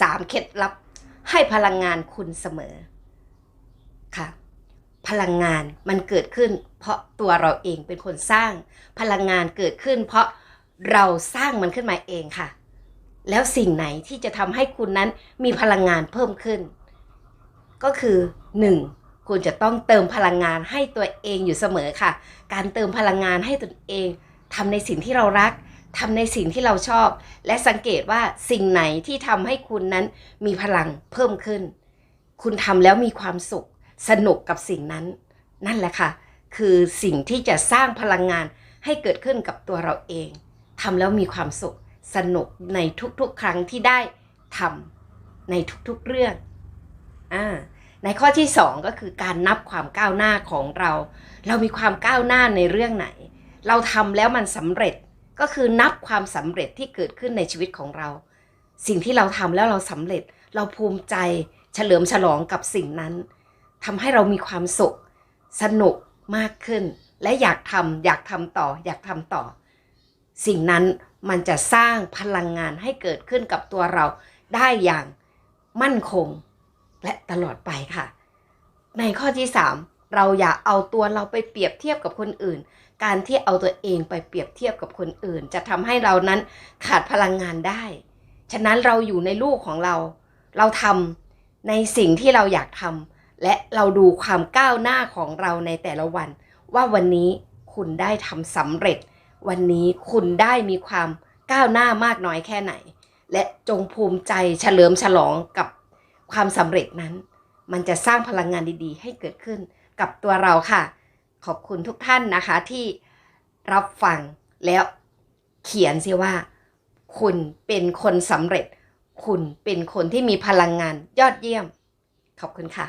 สามเคล็ดลับให้พลังงานคุณเสมอค่ะ พลังงานมันเกิดขึ้น เพราะตัวเราเองเป็นคนสร้าง พลังงานเกิดขึ้น เพราะเราสร้างมันขึ้นมาเองค่ะ แล้วสิ่งไหนที่จะทำให้คุณนั้นมีพลังงานเพิ่มขึ้น ก็คือ 1. คุณจะต้องเติมพลังงานให้ตัวเองอยู่เสมอค่ะ การเติมพลังงานให้ตนเองทำในสิ่งที่เรารัก ทำในสิ่งที่เราชอบ และสังเกตว่าสิ่งไหนที่ทำให้คุณนั้นมีพลังเพิ่มขึ้น คุณทำแล้วมีความสุข สนุกกับสิ่งนั้น นั่นแหละค่ะ คือสิ่งที่จะสร้างพลังงานให้เกิดขึ้นกับตัวเราเองทำแล้วมีความสุข สนุกในทุกๆ ครั้งที่ได้ทำในทุกๆเรื่องอ่าในข้อที่สองก็คือการนับความก้าวหน้าของเรา เรามีความก้าวหน้าในเรื่องไหน เราทำแล้วมันสำเร็จ ก็คือนับความสำเร็จที่เกิดขึ้นในชีวิตของเรา สิ่งที่เราทำแล้วเราสำเร็จ เราภูมิใจเฉลิมฉลองกับสิ่งนั้นทำให้เรามีความสุข สนุกมากขึ้น และอยากทำอยากทำต่อ อยากทำต่อ สิ่งนั้นมันจะสร้างพลังงานให้เกิดขึ้นกับตัวเราได้อย่างมั่นคงและตลอดไปค่ะ ในข้อที่ 3 เราอย่าเอาตัวเราไปเปรียบเทียบกับคนอื่น การที่เอาตัวเองไปเปรียบเทียบกับคนอื่น จะทำให้เรานั้นขาดพลังงานได้ ฉะนั้นเราอยู่ในลูกของเรา เราทำในสิ่งที่เราอยากทำและเราดูความก้าวหน้าของเราในแต่ละวัน ว่าวันนี้คุณได้ทำสำเร็จ วันนี้คุณได้มีความก้าวหน้ามากน้อยแค่ไหน และจงภูมิใจเฉลิมฉลองกับความสำเร็จนั้น มันจะสร้างพลังงานดีๆ ให้เกิดขึ้น กับตัวเราค่ะ ขอบคุณทุกท่านนะคะที่รับฟังแล้วเขียนสิว่า คุณเป็นคนสำเร็จ คุณเป็นคนที่มีพลังงานยอดเยี่ยม ขอบคุณค่ะ